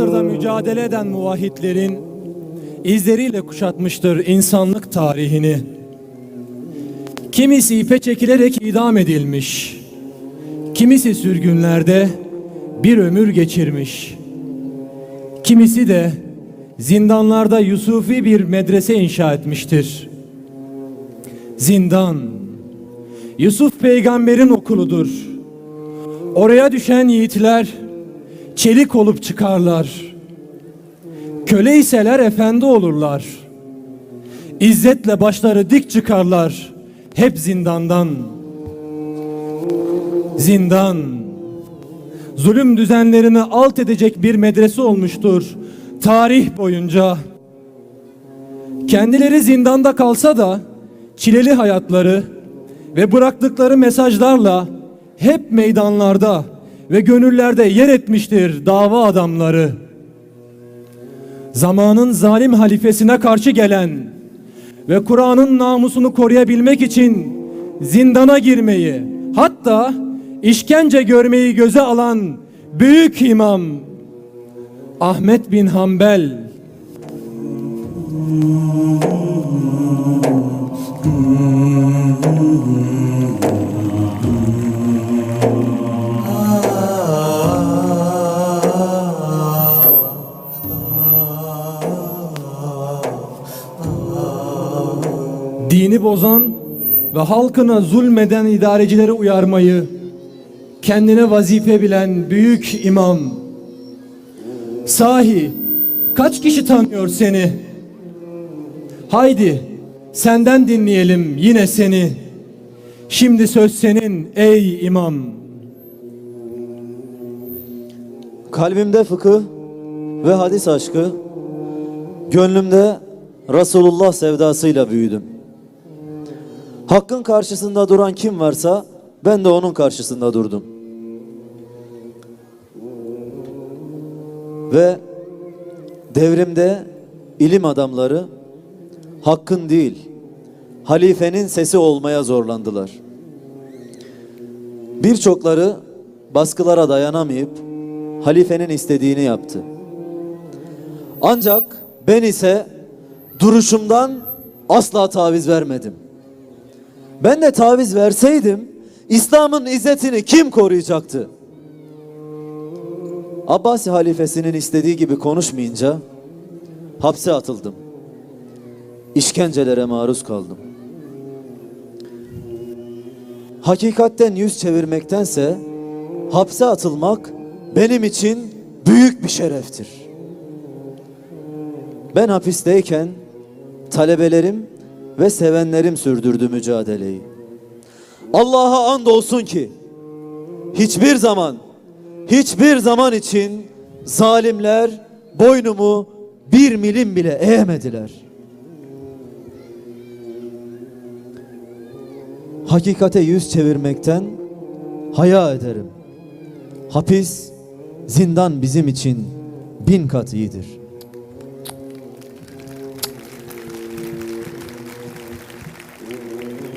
asırda mücadele eden muvahhidlerin izleriyle kuşatmıştır insanlık tarihini. Kimisi ipe çekilerek idam edilmiş. Kimisi sürgünlerde bir ömür geçirmiş. Kimisi de zindanlarda Yusufi bir medrese inşa etmiştir. Zindan, Yusuf peygamberin okuludur. Oraya düşen yiğitler çelik olup çıkarlar. Köle iseler efendi olurlar. İzzetle başları dik çıkarlar. Hep zindandan. Zindan. Zulüm düzenlerini alt edecek bir medrese olmuştur. Tarih boyunca. Kendileri zindanda kalsa da çileli hayatları ve bıraktıkları mesajlarla hep meydanlarda ve gönüllerde yer etmiştir dava adamları. Zamanın zalim halifesine karşı gelen ve Kur'an'ın namusunu koruyabilmek için zindana girmeyi, hatta işkence görmeyi göze alan büyük imam Ahmet bin Hanbel bozan ve halkına zulmeden idarecileri uyarmayı kendine vazife bilen büyük imam. Sahi kaç kişi tanıyor seni? Haydi senden dinleyelim yine seni. Şimdi söz senin ey imam. Kalbimde fıkıh ve hadis aşkı, gönlümde Resulullah sevdasıyla büyüdüm. Hakkın karşısında duran kim varsa ben de onun karşısında durdum. Ve devrimde ilim adamları hakkın değil, halifenin sesi olmaya zorlandılar. Birçokları baskılara dayanamayıp halifenin istediğini yaptı. Ancak ben ise duruşumdan asla taviz vermedim. Ben de taviz verseydim İslam'ın izzetini kim koruyacaktı? Abbasi halifesinin istediği gibi konuşmayınca hapse atıldım. İşkencelere maruz kaldım. Hakikatten yüz çevirmektense hapse atılmak benim için büyük bir şereftir. Ben hapisteyken talebelerim ve sevenlerim sürdürdü mücadeleyi. Allah'a and olsun ki hiçbir zaman hiçbir zaman için zalimler boynumu bir milim bile eğmediler. Hakikate yüz çevirmekten haya ederim. Hapis, zindan bizim için bin kat iyidir.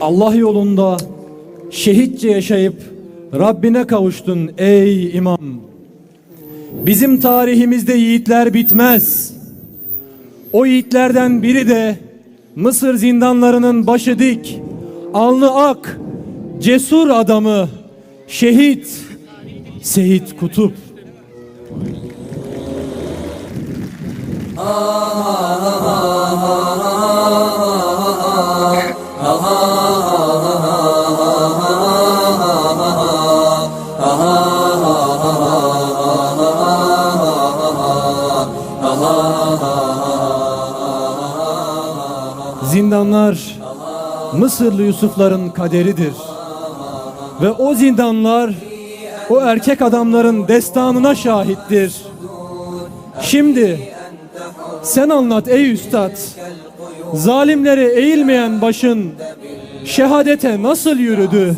Allah yolunda şehitçe yaşayıp Rabbine kavuştun ey imam. Bizim tarihimizde yiğitler bitmez. O yiğitlerden biri de Mısır zindanlarının başı dik, alnı ak, cesur adamı, şehit Seyit Kutup. Zindanlar Mısırlı Yusufların kaderidir. Ve o zindanlar o erkek adamların destanına şahittir. Şimdi sen anlat ey üstad. Zalimlere eğilmeyen başın şehadete nasıl yürüdü?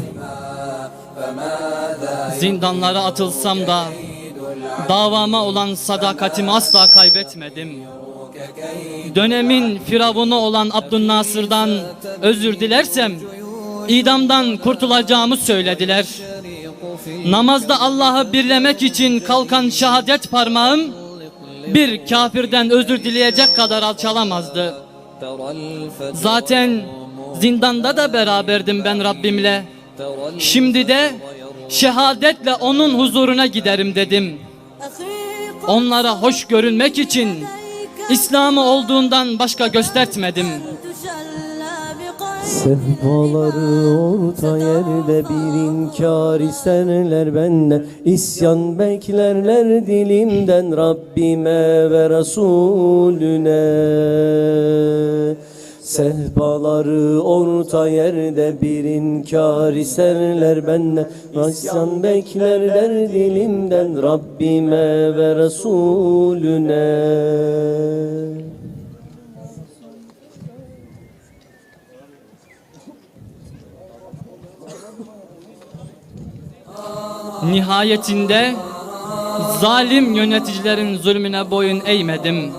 Zindanlara atılsam da davama olan sadakatimi asla kaybetmedim. Dönemin firavunu olan Abdülnasır'dan özür dilersem idamdan kurtulacağımı söylediler. Namazda Allah'ı birlemek için kalkan şehadet parmağım bir kafirden özür dileyecek kadar alçalamazdı. Zaten zindanda da beraberdim ben Rabbimle. Şimdi de şehadetle onun huzuruna giderim dedim. Onlara hoş görünmek için İslam'ı olduğundan başka göstertmedim. Sehpaları orta yerde bir inkar isterler benden İsyan beklerler dilimden Rabbime ve Resulüne Sehpaları orta yerde bir inkar isterler benden İsyan beklerler dilimden Rabbime ve Resulüne Nihayetinde zalim yöneticilerin zulmüne boyun eğmedim.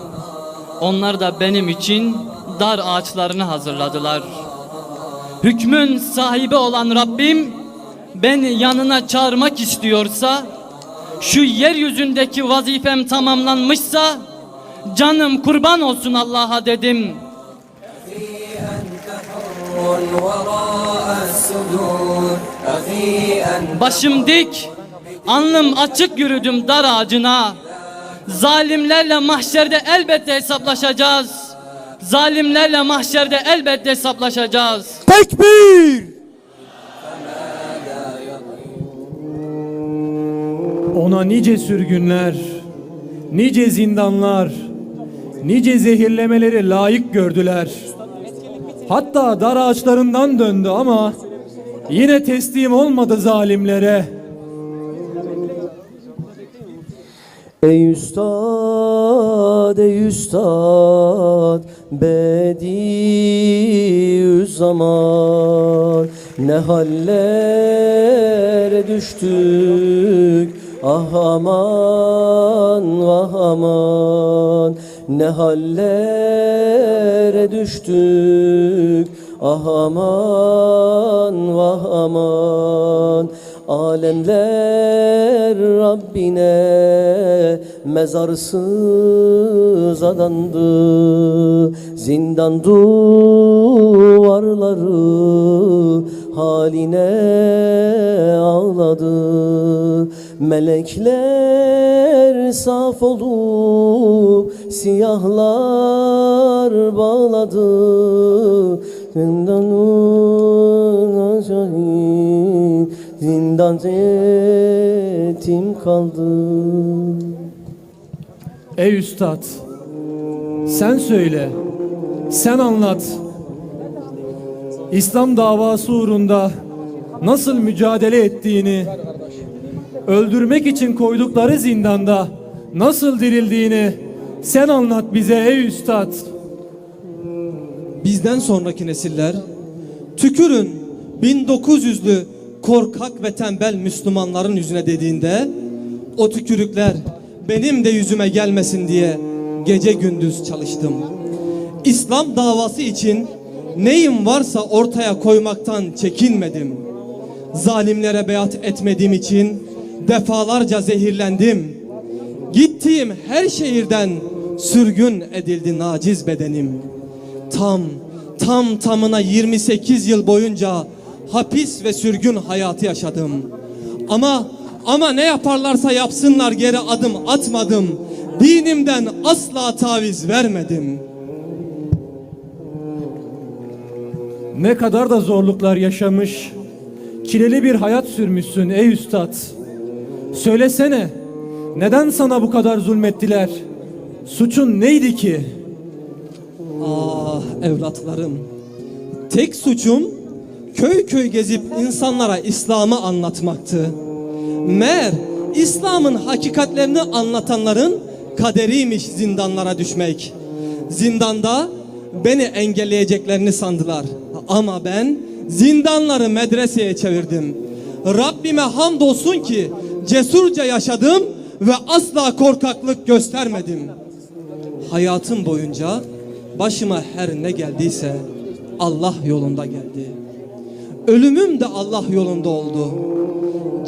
Onlar da benim için dar ağaçlarını hazırladılar. Hükmün sahibi olan Rabbim beni yanına çağırmak istiyorsa, şu yeryüzündeki vazifem tamamlanmışsa, canım kurban olsun Allah'a dedim. Başım dik, alnım açık yürüdüm dar ağacına. Zalimlerle mahşerde elbette hesaplaşacağız. Zalimlerle mahşerde elbette hesaplaşacağız. Tekbir! Ona nice sürgünler, nice zindanlar, nice zehirlemeleri layık gördüler. Hatta dar ağaçlarından döndü ama yine teslim olmadı zalimlere. Ey üstad, ey üstad, bediü zaman Ne hallere düştük, ah aman, vah aman Ne hallere düştük, ah aman, vah aman Alemler Rabbine mezarsız adandı. Zindan duvarları haline ağladı. Melekler saf olup siyahlar bağladı. Zindanın şahit zindan yetim kaldı Ey üstad, sen söyle, sen anlat. İslam davası uğrunda nasıl mücadele ettiğini, öldürmek için koydukları zindanda nasıl dirildiğini sen anlat bize ey üstad. bizden sonraki nesiller tükürün 1900'lü korkak ve tembel Müslümanların yüzüne dediğinde o tükürükler benim de yüzüme gelmesin diye gece gündüz çalıştım. İslam davası için neyim varsa ortaya koymaktan çekinmedim. Zalimlere beyat etmediğim için defalarca zehirlendim. Gittiğim her şehirden sürgün edildi naciz bedenim. Tam, tam tamına 28 yıl boyunca hapis ve sürgün hayatı yaşadım. Ama, ama ne yaparlarsa yapsınlar geri adım atmadım. Dinimden asla taviz vermedim. Ne kadar da zorluklar yaşamış, çileli bir hayat sürmüşsün ey üstad. Söylesene, neden sana bu kadar zulmettiler? Suçun neydi ki? Ah evlatlarım. Tek suçum köy köy gezip insanlara İslam'ı anlatmaktı. Meğer İslam'ın hakikatlerini anlatanların kaderiymiş zindanlara düşmek. Zindanda beni engelleyeceklerini sandılar. Ama ben zindanları medreseye çevirdim. Rabbime hamdolsun ki cesurca yaşadım ve asla korkaklık göstermedim. Hayatım boyunca başıma her ne geldiyse Allah yolunda geldi. Ölümüm de Allah yolunda oldu.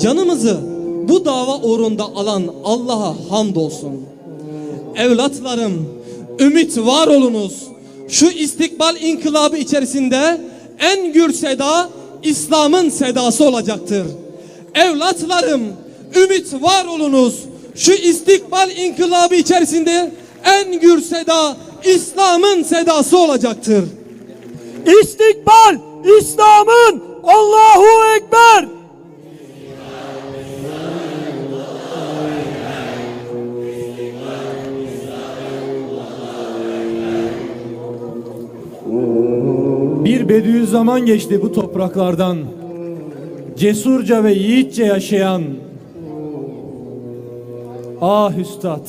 Canımızı bu dava uğrunda alan Allah'a hamdolsun. Evlatlarım, ümit var olunuz. Şu istikbal inkılabı içerisinde en gür seda İslam'ın sedası olacaktır. Evlatlarım, ümit var olunuz. Şu istikbal inkılabı içerisinde en gür seda İslam'ın sedası olacaktır. İstikbal İslam'ın Allahu Ekber. Bir Bediüzzaman geçti bu topraklardan. Cesurca ve yiğitçe yaşayan. Ah üstad.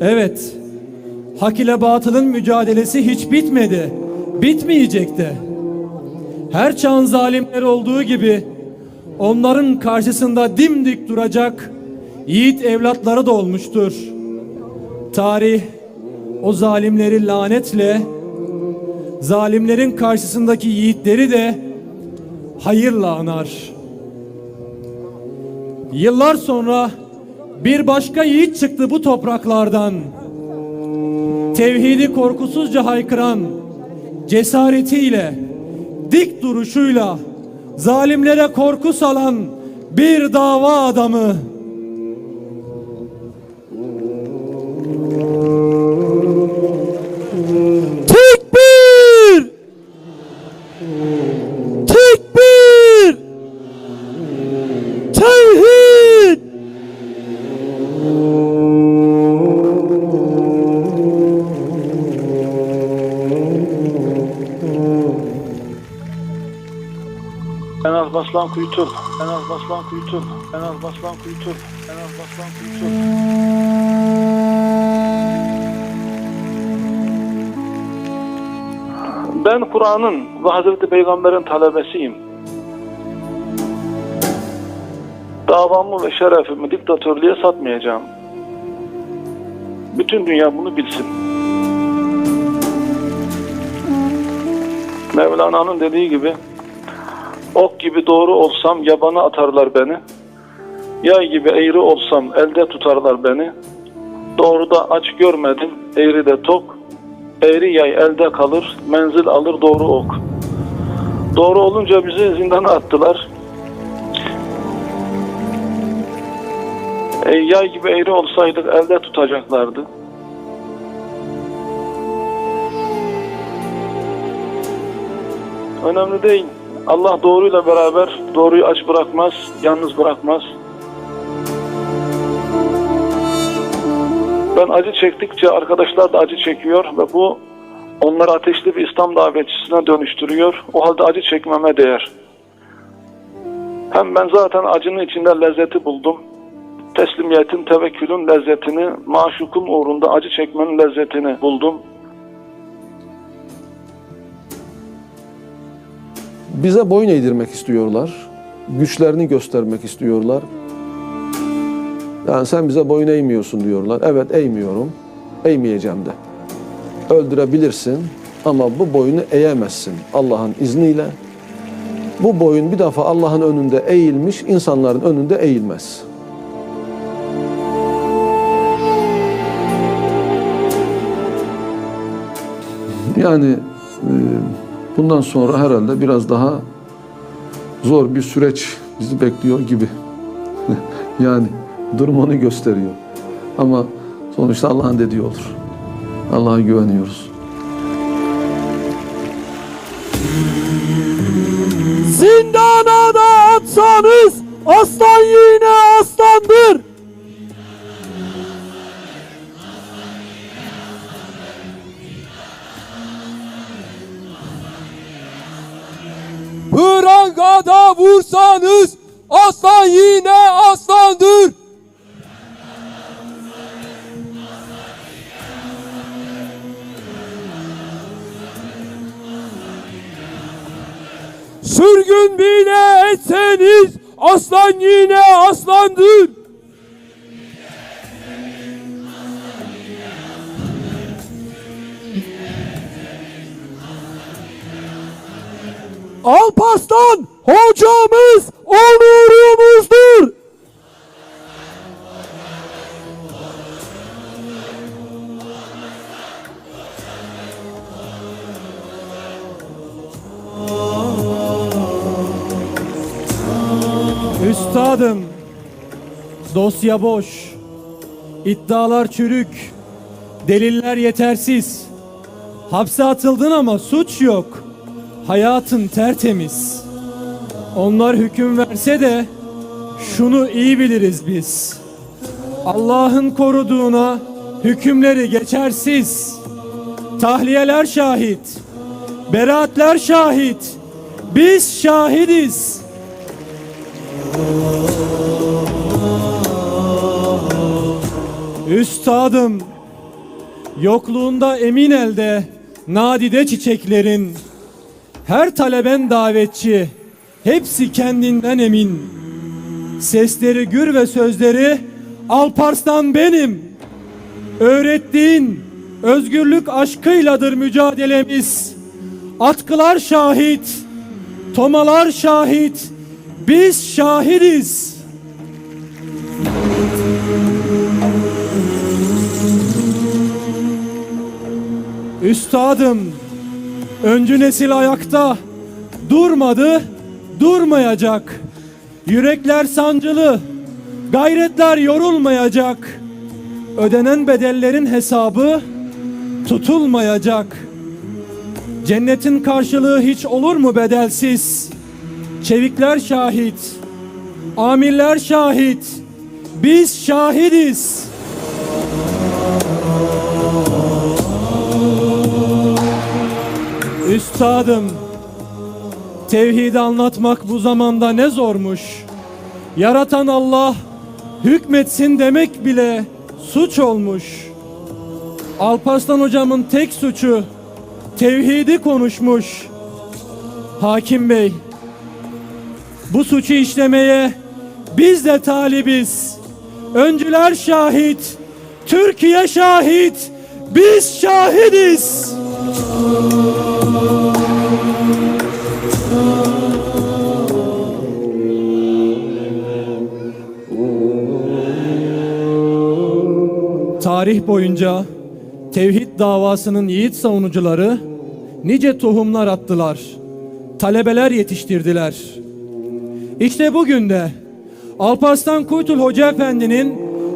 Evet. Hak ile batılın mücadelesi hiç bitmedi. Bitmeyecek de. Her çağın zalimleri olduğu gibi onların karşısında dimdik duracak yiğit evlatları da olmuştur. Tarih o zalimleri lanetle, zalimlerin karşısındaki yiğitleri de hayırla anar. Yıllar sonra bir başka yiğit çıktı bu topraklardan. Tevhidi korkusuzca haykıran cesaretiyle, dik duruşuyla zalimlere korku salan bir dava adamı. En az basılan kuyutur. En az basılan kuyutur. En az basılan kuyutur. En az basılan kuyutur. Ben Kur'an'ın ve Hazreti Peygamber'in talebesiyim. Davamı ve şerefimi diktatörlüğe satmayacağım. Bütün dünya bunu bilsin. Mevlana'nın dediği gibi Ok gibi doğru olsam yabana atarlar beni. Yay gibi eğri olsam elde tutarlar beni. Doğruda aç görmedim, eğri de tok. Eğri yay elde kalır, menzil alır doğru ok. Doğru olunca bizi zindana attılar. E, yay gibi eğri olsaydık elde tutacaklardı. Önemli değil. Allah doğruyla beraber doğruyu aç bırakmaz, yalnız bırakmaz. Ben acı çektikçe arkadaşlar da acı çekiyor ve bu onları ateşli bir İslam davetçisine dönüştürüyor. O halde acı çekmeme değer. Hem ben zaten acının içinde lezzeti buldum. Teslimiyetin, tevekkülün lezzetini, maşukum uğrunda acı çekmenin lezzetini buldum. Bize boyun eğdirmek istiyorlar. Güçlerini göstermek istiyorlar. Yani sen bize boyun eğmiyorsun diyorlar. Evet eğmiyorum. Eğmeyeceğim de. Öldürebilirsin ama bu boyunu eğemezsin Allah'ın izniyle. Bu boyun bir defa Allah'ın önünde eğilmiş, insanların önünde eğilmez. Yani e, bundan sonra herhalde biraz daha zor bir süreç bizi bekliyor gibi. yani durum onu gösteriyor. Ama sonuçta Allah'ın dediği olur. Allah'a güveniyoruz. Prangada vursanız aslan yine aslandır. Sürgün bile etseniz aslan yine aslandır. Alpaslan hocamız onurumuzdur. Üstadım, dosya boş, iddialar çürük, deliller yetersiz. Hapse atıldın ama suç yok hayatın tertemiz. Onlar hüküm verse de şunu iyi biliriz biz. Allah'ın koruduğuna hükümleri geçersiz. Tahliyeler şahit, beraatler şahit, biz şahidiz. Üstadım, yokluğunda emin elde nadide çiçeklerin, her taleben davetçi, hepsi kendinden emin. Sesleri gür ve sözleri Alparslan benim. Öğrettiğin özgürlük aşkıyladır mücadelemiz. Atkılar şahit, tomalar şahit, biz şahidiz. Üstadım, öncü nesil ayakta, durmadı, durmayacak. Yürekler sancılı, gayretler yorulmayacak. Ödenen bedellerin hesabı tutulmayacak. Cennetin karşılığı hiç olur mu bedelsiz? Çevikler şahit, amirler şahit, biz şahidiz. Üstadım, tevhidi anlatmak bu zamanda ne zormuş. Yaratan Allah hükmetsin demek bile suç olmuş. Alparslan hocamın tek suçu tevhidi konuşmuş. Hakim Bey, bu suçu işlemeye biz de talibiz. Öncüler şahit, Türkiye şahit, biz şahidiz. Tarih boyunca tevhid davasının yiğit savunucuları nice tohumlar attılar. Talebeler yetiştirdiler. İşte bugün de Alparslan Kuytul Hoca Efendi'nin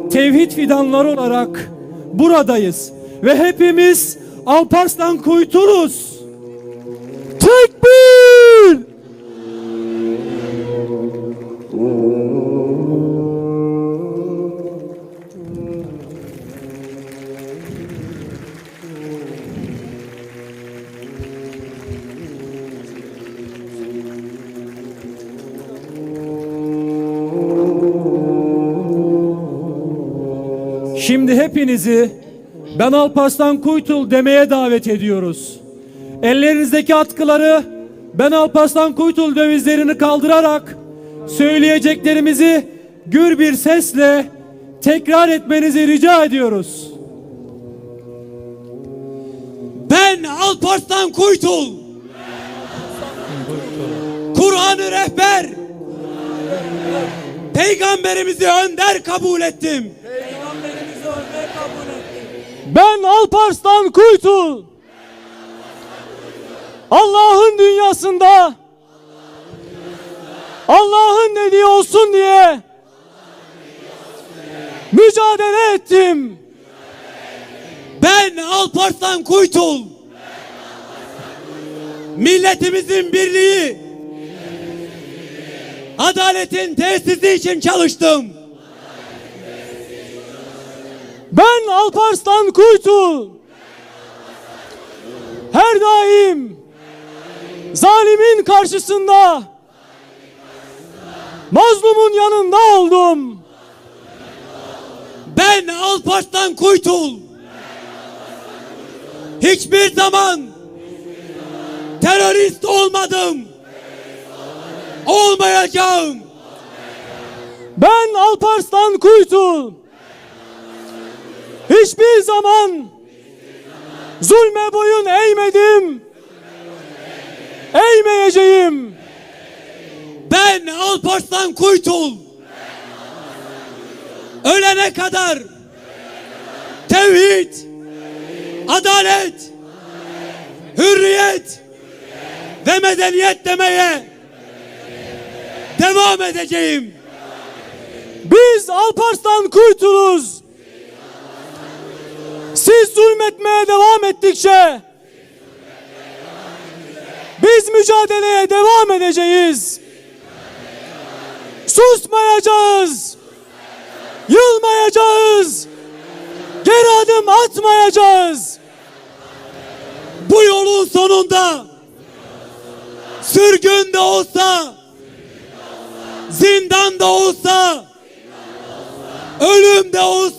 tevhid fidanları olarak buradayız. Ve hepimiz Alparslan Kuytuluz. Tekbir! Hepinizi ben Alparslan Kuytul demeye davet ediyoruz. Ellerinizdeki atkıları ben Alparslan Kuytul dövizlerini kaldırarak söyleyeceklerimizi gür bir sesle tekrar etmenizi rica ediyoruz. Ben Alparslan Kuytul. Kur'an'ı rehber. Peygamberimizi önder kabul ettim. Ben Alparslan Kuytul. Allah'ın dünyasında Allah'ın dediği olsun diye mücadele ettim. Ben Alparslan Kuytul. Milletimizin birliği, adaletin tesisi için çalıştım. Ben Alparslan Kuytul. Her daim zalimin karşısında mazlumun yanında oldum. Ben Alparslan Kuytul. Hiçbir zaman terörist olmadım. Olmayacağım. Ben Alparslan Kuytul. Hiçbir zaman zulme boyun eğmedim. Eğmeyeceğim. Ben Alparslan Kuytul. Ölene kadar tevhid, adalet, hürriyet ve medeniyet demeye devam edeceğim. Biz Alparslan Kuytuluz. Siz zulmetmeye devam ettikçe biz mücadeleye devam edeceğiz. Susmayacağız. Yılmayacağız. Geri adım atmayacağız. Bu yolun sonunda sürgün de olsa zindan da olsa ölüm de olsa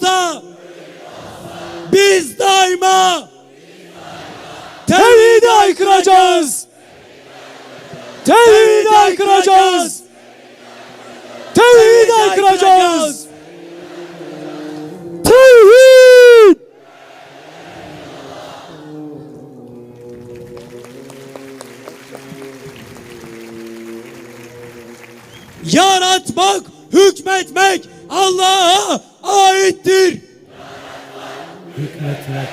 biz daima Tevhidi aykıracağız. Tevhidi aykıracağız. Tevhidi aykıracağız. Tevhid! Yaratmak, hükmetmek Allah'a aittir. İstikbal